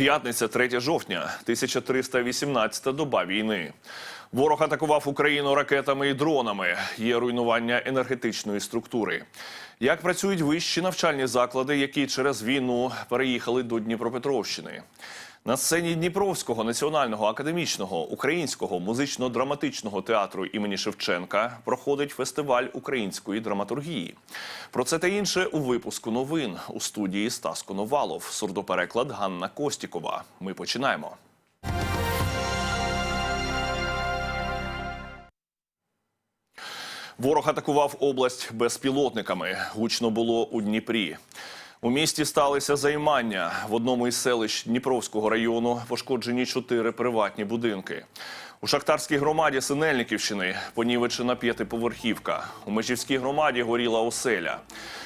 П'ятниця, 3 жовтня, 1318 доба війни. Ворог атакував Україну ракетами і дронами. Є руйнування енергетичної структури. Як працюють вищі навчальні заклади, які через війну переїхали до Дніпропетровщини? На сцені Дніпровського національного академічного українського музично-драматичного театру імені Шевченка проходить фестиваль української драматургії. Про це та інше у випуску новин у студії Стас Коновалов, сурдопереклад Ганна Костікова. Ми починаємо. Ворог атакував область безпілотниками. Гучно було у Дніпрі. У місті сталися займання. В одному із селищ Дніпровського району пошкоджені чотири приватні будинки. У шахтарській громаді Синельниківщини понівечена п'ятиповерхівка. У Межівській громаді горіла оселя.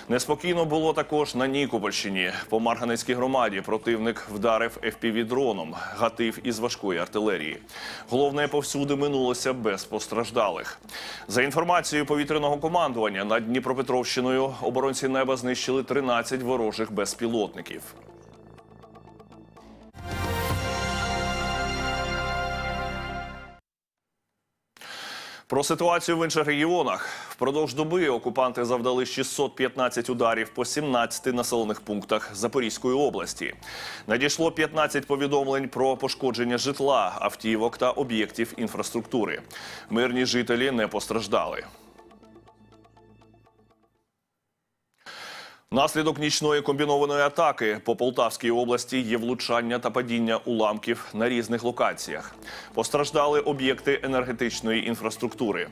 Неспокійно було також на Нікопольщині. По Марганецькій громаді противник вдарив FPV-дроном, гатив із важкої артилерії. Головне, повсюди минулося без постраждалих. За інформацією повітряного командування над Дніпропетровщиною оборонці неба знищили 13 ворожих безпілотників. Про ситуацію в інших регіонах впродовж доби окупанти завдали 615 ударів по 17 населених пунктах Запорізької області. Надійшло 15 повідомлень про пошкодження житла, автівок та об'єктів інфраструктури. Мирні жителі не постраждали. Наслідок нічної комбінованої атаки по Полтавській області є влучання та падіння уламків на різних локаціях. Постраждали об'єкти енергетичної інфраструктури.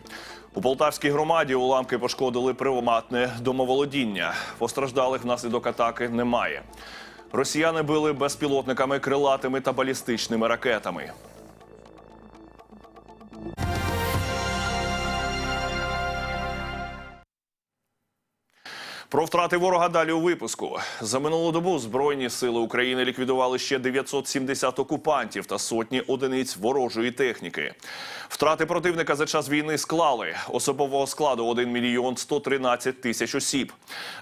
У Полтавській громаді уламки пошкодили приватне домоволодіння. Постраждалих внаслідок атаки немає. Росіяни били безпілотниками, крилатими та балістичними ракетами. Про втрати ворога далі у випуску. За минулу добу Збройні сили України ліквідували ще 970 окупантів та сотні одиниць ворожої техніки. Втрати противника за час війни склали особового складу 1 мільйон 113 тисяч осіб.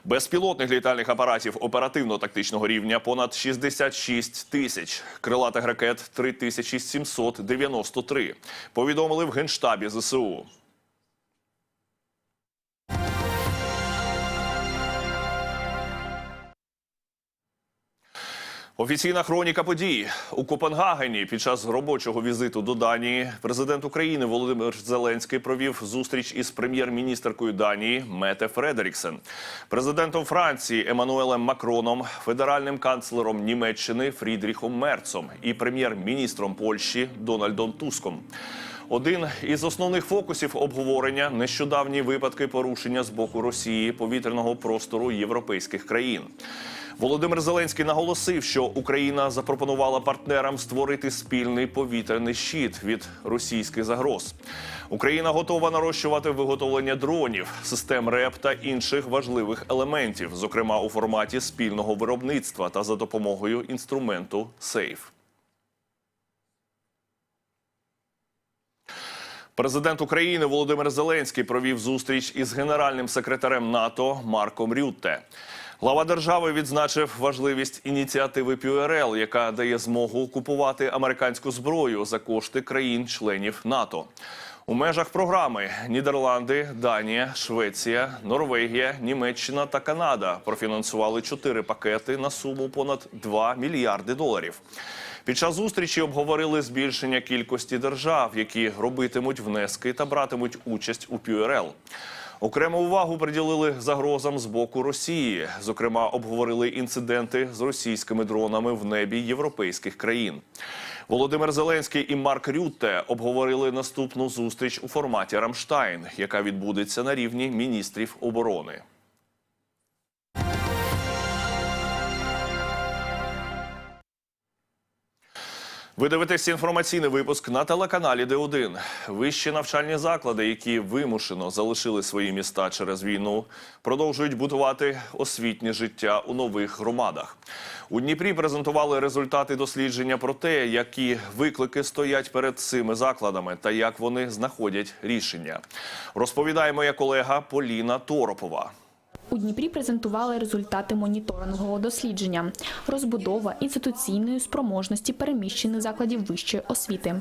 Безпілотних літальних апаратів оперативно-тактичного рівня понад 66 тисяч. Крилатих ракет 3793. Повідомили в генштабі ЗСУ. Офіційна хроніка подій у Копенгагені під час робочого візиту до Данії президент України Володимир Зеленський провів зустріч із прем'єр-міністеркою Данії Мете Фредеріксен, президентом Франції Еммануелем Макроном, федеральним канцлером Німеччини Фрідріхом Мерцом і прем'єр-міністром Польщі Дональдом Туском. Один із основних фокусів обговорення нещодавні випадки порушення з боку Росії повітряного простору європейських країн. Володимир Зеленський наголосив, що Україна запропонувала партнерам створити спільний повітряний щит від російських загроз. Україна готова нарощувати виготовлення дронів, систем РЕП та інших важливих елементів, зокрема у форматі спільного виробництва та за допомогою інструменту СЕЙФ. Президент України Володимир Зеленський провів зустріч із генеральним секретарем НАТО Марком Рютте. Глава держави відзначив важливість ініціативи ПЮРЛ, яка дає змогу купувати американську зброю за кошти країн-членів НАТО. У межах програми Нідерланди, Данія, Швеція, Норвегія, Німеччина та Канада профінансували чотири пакети на суму понад 2 мільярди доларів. Під час зустрічі обговорили збільшення кількості держав, які робитимуть внески та братимуть участь у ПЮРЛ. Окрему увагу приділили загрозам з боку Росії. Зокрема, обговорили інциденти з російськими дронами в небі європейських країн. Володимир Зеленський і Марк Рютте обговорили наступну зустріч у форматі Рамштайн, яка відбудеться на рівні міністрів оборони. Ви дивитесь інформаційний випуск на телеканалі Д1. Вищі навчальні заклади, які вимушено залишили свої міста через війну, продовжують будувати освітнє життя у нових громадах. У Дніпрі презентували результати дослідження про те, які виклики стоять перед цими закладами та як вони знаходять рішення. Розповідає моя колега Поліна Торопова. У Дніпрі презентували результати моніторингового дослідження розбудова інституційної спроможності переміщених закладів вищої освіти.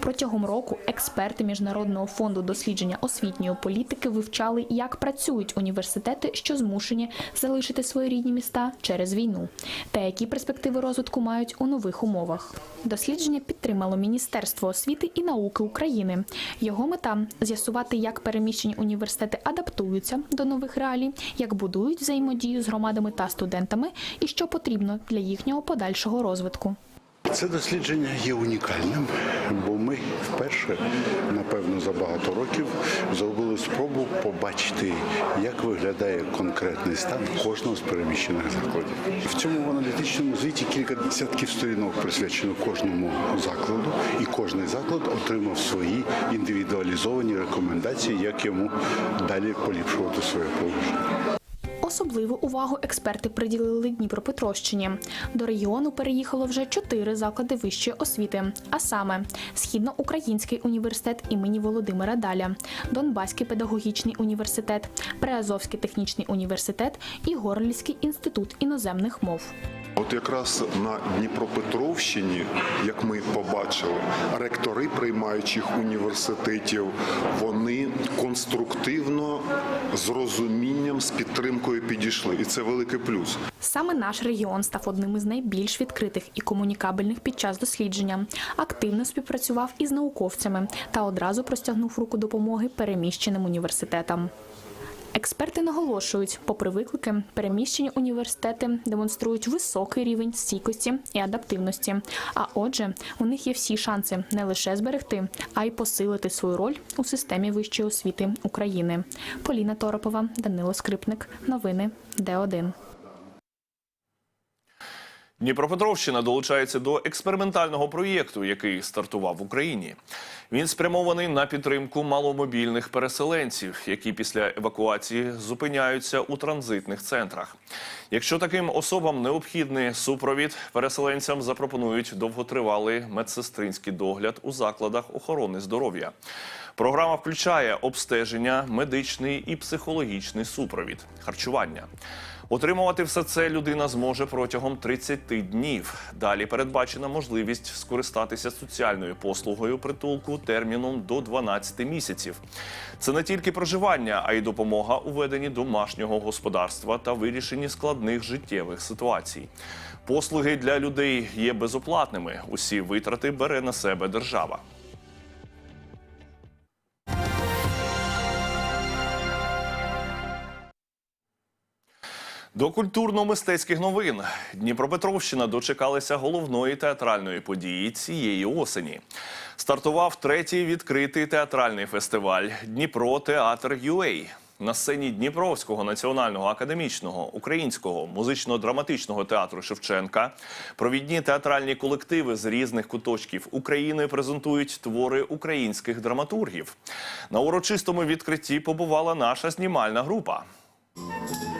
Протягом року експерти Міжнародного фонду дослідження освітньої політики вивчали, як працюють університети, що змушені залишити свої рідні міста через війну, та які перспективи розвитку мають у нових умовах. Дослідження підтримало Міністерство освіти і науки України. Його мета з'ясувати, як переміщені університети адаптуються до нових реалій, як будують взаємодію з громадами та студентами, і що потрібно для їхнього подальшого розвитку. Це дослідження є унікальним, бо ми вперше, напевно, за багато років зробили спробу побачити, як виглядає конкретний стан кожного з переміщених закладів. В цьому аналітичному звіті кілька десятків сторінок присвячено кожному закладу, і кожний заклад отримав свої індивідуалізовані рекомендації, як йому далі поліпшувати своє положення. Особливу увагу експерти приділили Дніпропетровщині. До регіону переїхало вже чотири заклади вищої освіти, а саме Східноукраїнський університет імені Володимира Даля, Донбаський педагогічний університет, Приазовський технічний університет і Горлівський інститут іноземних мов. От якраз на Дніпропетровщині, як ми побачили, ректори приймаючих університетів вони конструктивно з розумінням, з підтримкою підійшли, і це великий плюс. Саме наш регіон став одним із найбільш відкритих і комунікабельних під час дослідження. Активно співпрацював із науковцями та одразу простягнув руку допомоги переміщеним університетам. Експерти наголошують, попри виклики, переміщені університети демонструють високий рівень стійкості і адаптивності. А отже, у них є всі шанси не лише зберегти, а й посилити свою роль у системі вищої освіти України. Поліна Торопова, Данило Скрипник. Новини Д1. Дніпропетровщина долучається до експериментального проєкту, який стартував в Україні. Він спрямований на підтримку маломобільних переселенців, які після евакуації зупиняються у транзитних центрах. Якщо таким особам необхідний супровід, переселенцям запропонують довготривалий медсестринський догляд у закладах охорони здоров'я. Програма включає обстеження, медичний і психологічний супровід, харчування. Отримувати все це людина зможе протягом 30 днів. Далі передбачена можливість скористатися соціальною послугою притулку терміном до 12 місяців. Це не тільки проживання, а й допомога у веденні домашнього господарства та вирішенні складних життєвих ситуацій. Послуги для людей є безоплатними. Усі витрати бере на себе держава. До культурно-мистецьких новин Дніпропетровщина дочекалася головної театральної події цієї осені. Стартував третій відкритий театральний фестиваль Дніпро Театр ЮЕЙ. На сцені Дніпровського національного академічного українського музично-драматичного театру Шевченка провідні театральні колективи з різних куточків України презентують твори українських драматургів. На урочистому відкритті побувала наша знімальна група.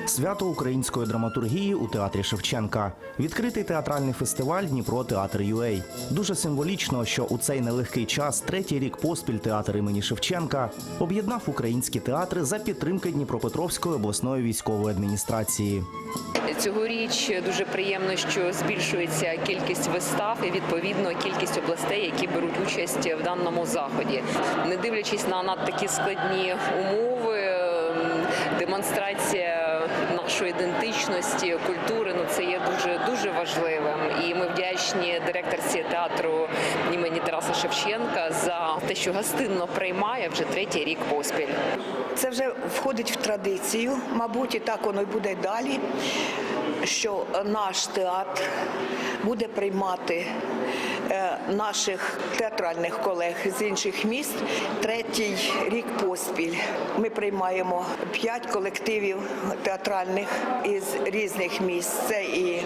Свято української драматургії у театрі Шевченка. Відкритий театральний фестиваль Дніпро Театр ЮЕЙ. Дуже символічно, що у цей нелегкий час, третій рік поспіль театр імені Шевченка об'єднав українські театри за підтримки Дніпропетровської обласної військової адміністрації. Цьогоріч дуже приємно, що збільшується кількість вистав і відповідно кількість областей, які беруть участь в даному заході, не дивлячись на надтакі складні умови. ем, Демонстрація нашої ідентичності, культури ну це є дуже дуже важливим. І ми вдячні директорці театру імені Тараса Шевченка за те, що гостинно приймає вже третій рік поспіль. Це вже входить в традицію, мабуть, і так воно й буде далі, що наш театр буде приймати наших театральних колег з інших міст третій рік поспіль. Ми приймаємо п'ять колективів театральних із різних міст. Це і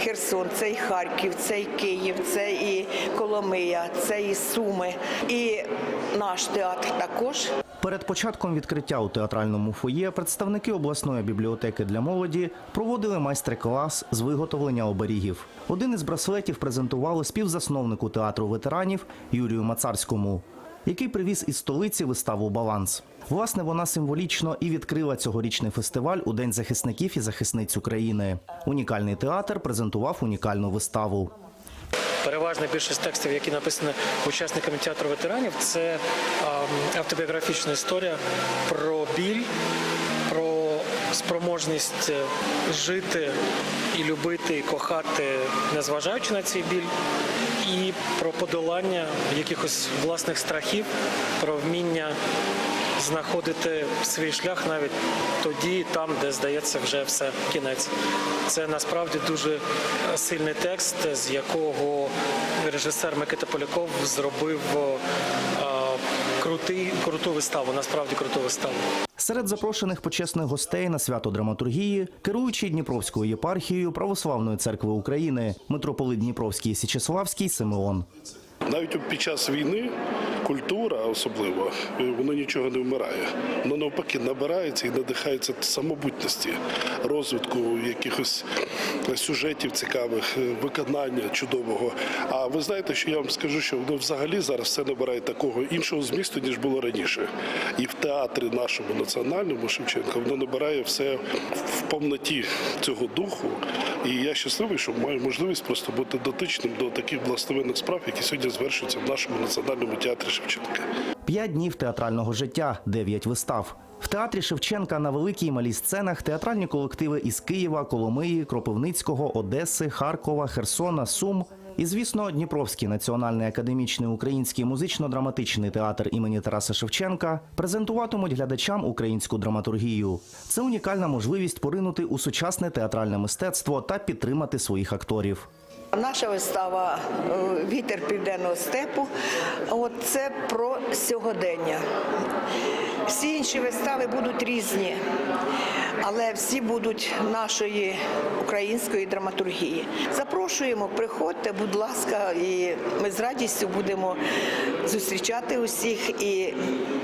Херсон, це і Харків, це і Київ, це і Коломия, це і Суми. І наш театр також. Перед початком відкриття у театральному фоє представники обласної бібліотеки для молоді проводили майстер-клас з виготовлення оберігів. Один із браслетів презентували співзасновнику театру ветеранів Юрію Мацарському. який привіз із столиці виставу Баланс. Власне, вона символічно і відкрила цьогорічний фестиваль у День захисників і захисниць України. Унікальний театр презентував унікальну виставу. Переважна більшість текстів, які написані учасниками театру ветеранів, це ем, автобіографічна історія про біль, про спроможність е, жити і любити, і кохати, незважаючи на цей біль, і про подолання якихось власних страхів, про вміння знаходити свій шлях навіть тоді, там, де здається вже все кінець. Це насправді дуже сильний текст, з якого режисер Микита Поляков зробив е, крутий, круту виставу, насправді круту виставу. Серед запрошених почесних гостей на свято драматургії керуючий Дніпровською єпархією Православної церкви України, митрополит Дніпровський Січеславський Симеон. Навіть під час війни культура особливо воно нічого не вмирає. Воно навпаки набирається і надихається самобутності, розвитку якихось сюжетів цікавих, виконання чудового. А ви знаєте, що я вам скажу, що воно взагалі зараз все набирає такого іншого змісту, ніж було раніше. І в театрі нашому національному Шевченка воно набирає все в повноті цього духу. І я щасливий, що маю можливість просто бути дотичним до таких благословенних справ, які сьогодні звершуються в нашому національному театрі Шевченка. П'ять днів театрального життя, дев'ять вистав. В театрі Шевченка на великій і малій сценах театральні колективи із Києва, Коломиї, Кропивницького, Одеси, Харкова, Херсона, Сум. І, звісно, Дніпровський національний академічний український музично-драматичний театр імені Тараса Шевченка презентуватимуть глядачам українську драматургію. Це унікальна можливість поринути у сучасне театральне мистецтво та підтримати своїх акторів. Наша вистава е, Вітер південного степу. Це про сьогодення. Всі інші вистави будуть різні, але всі будуть нашої української драматургії. Запрошуємо, приходьте, будь ласка, і ми з радістю будемо зустрічати усіх. І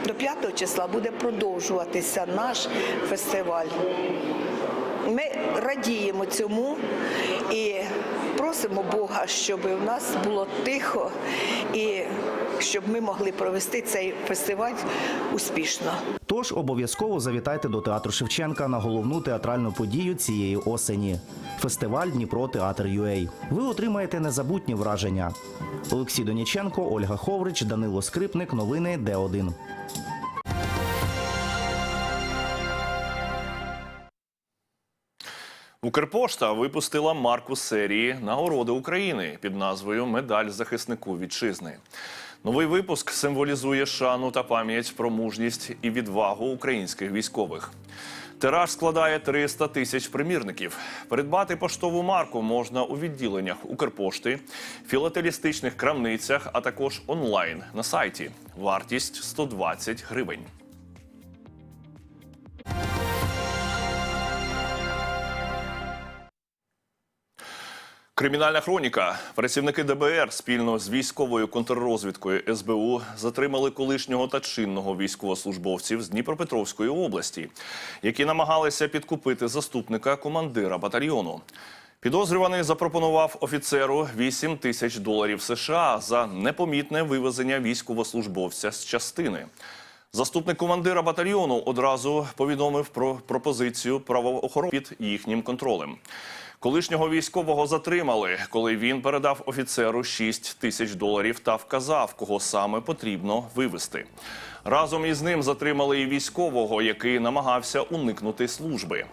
до 5 числа буде продовжуватися наш фестиваль. Ми радіємо цьому і просимо Бога, щоб у нас було тихо і щоб ми могли провести цей фестиваль успішно. Тож обов'язково завітайте до театру Шевченка на головну театральну подію цієї осені фестиваль Дніпро Театр UA. Ви отримаєте незабутні враження. Олексій Доніченко, Ольга Ховрич, Данило Скрипник. Новини Д1. Укрпошта випустила марку серії Нагороди України під назвою Медаль захиснику вітчизни. Новий випуск символізує шану та пам'ять про мужність і відвагу українських військових. Тираж складає 300 тисяч примірників. Придбати поштову марку можна у відділеннях Укрпошти, філателістичних крамницях, а також онлайн на сайті. Вартість 120 гривень. Кримінальна хроніка. Працівники ДБР спільно з військовою контррозвідкою СБУ затримали колишнього та чинного військовослужбовців з Дніпропетровської області, які намагалися підкупити заступника командира батальйону. Підозрюваний запропонував офіцеру 8 тисяч доларів США за непомітне вивезення військовослужбовця з частини. Заступник командира батальйону одразу повідомив про пропозицію правоохорони під їхнім контролем. Колишнього військового затримали, коли він передав офіцеру 6 тисяч доларів та вказав, кого саме потрібно вивезти. Разом із ним затримали і військового, який намагався уникнути служби.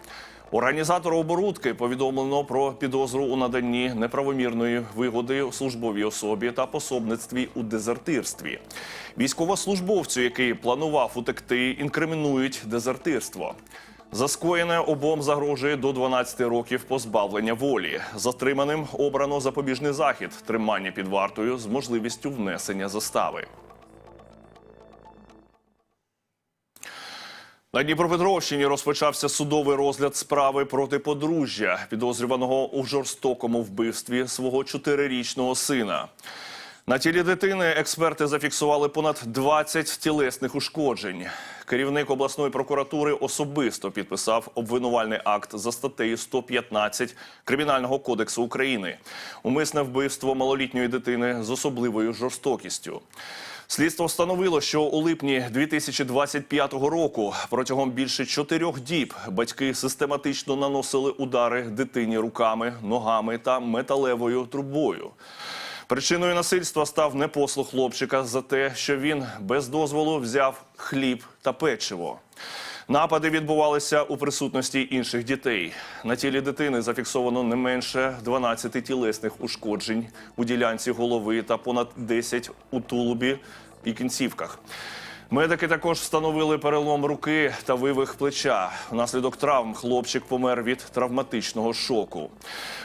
Організатору оборудки повідомлено про підозру у наданні неправомірної вигоди службовій особі та пособництві у дезертирстві. Військовослужбовцю, який планував утекти, інкримінують дезертирство. За скоєне обом загрожує до 12 років позбавлення волі. Затриманим обрано запобіжний захід тримання під вартою з можливістю внесення застави. На Дніпропетровщині розпочався судовий розгляд справи проти подружжя, підозрюваного у жорстокому вбивстві свого чотирирічного сина. На тілі дитини експерти зафіксували понад 20 тілесних ушкоджень. Керівник обласної прокуратури особисто підписав обвинувальний акт за статтею 115 Кримінального кодексу України. Умисне вбивство малолітньої дитини з особливою жорстокістю. Слідство встановило, що у липні 2025 року протягом більше чотирьох діб батьки систематично наносили удари дитині руками, ногами та металевою трубою. Причиною насильства став непослух хлопчика за те, що він без дозволу взяв хліб та печиво. Напади відбувалися у присутності інших дітей. На тілі дитини зафіксовано не менше 12 тілесних ушкоджень у ділянці голови та понад 10 у тулубі і кінцівках. Медики також встановили перелом руки та вивих плеча. Внаслідок травм хлопчик помер від травматичного шоку.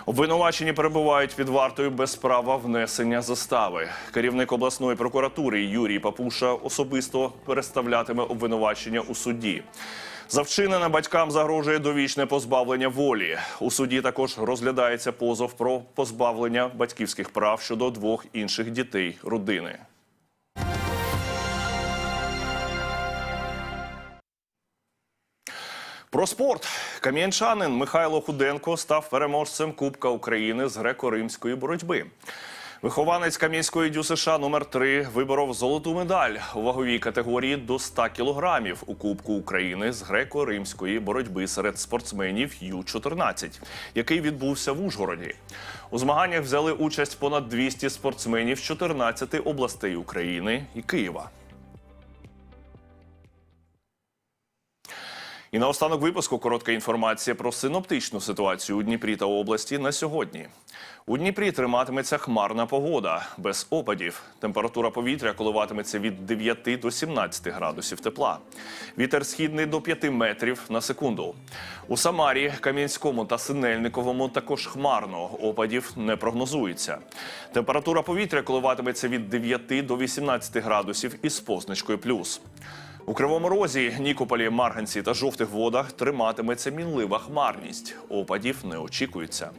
Обвинувачені перебувають під вартою без права внесення застави. Керівник обласної прокуратури Юрій Папуша особисто переставлятиме обвинувачення у суді. За вчинене батькам загрожує довічне позбавлення волі. У суді також розглядається позов про позбавлення батьківських прав щодо двох інших дітей родини. Про спорт кам'янчанин Михайло Худенко став переможцем Кубка України з греко-римської боротьби. Вихованець Кам'янської дю США номер 3 виборов золоту медаль у ваговій категорії до 100 кілограмів у Кубку України з греко-римської боротьби серед спортсменів Ю-14, який відбувся в Ужгороді. У змаганнях взяли участь понад 200 спортсменів з 14 областей України і Києва. І наостанок випуску коротка інформація про синоптичну ситуацію у Дніпрі та області на сьогодні. У Дніпрі триматиметься хмарна погода без опадів. Температура повітря коливатиметься від 9 до 17 градусів тепла. Вітер східний до 5 метрів на секунду. У Самарі, Кам'янському та Синельниковому також хмарно. Опадів не прогнозується. Температура повітря коливатиметься від 9 до 18 градусів із позначкою плюс. У Кривому Розі, Нікополі, Марганці та жовтих водах триматиметься мінлива хмарність. Опадів не очікується.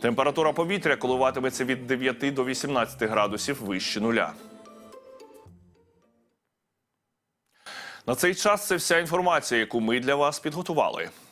Температура повітря коливатиметься від 9 до 18 градусів вище нуля. На цей час це вся інформація, яку ми для вас підготували.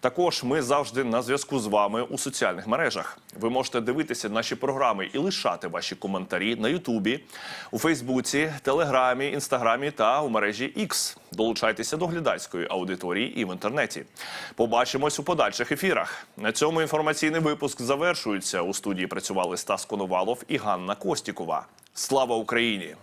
Також ми завжди на зв'язку з вами у соціальних мережах. Ви можете дивитися наші програми і лишати ваші коментарі на Ютубі, у Фейсбуці, Телеграмі, Інстаграмі та у мережі X. Долучайтеся до глядацької аудиторії і в інтернеті. Побачимось у подальших ефірах. На цьому інформаційний випуск завершується. У студії працювали Стас Коновалов і Ганна Костікова. Слава Україні!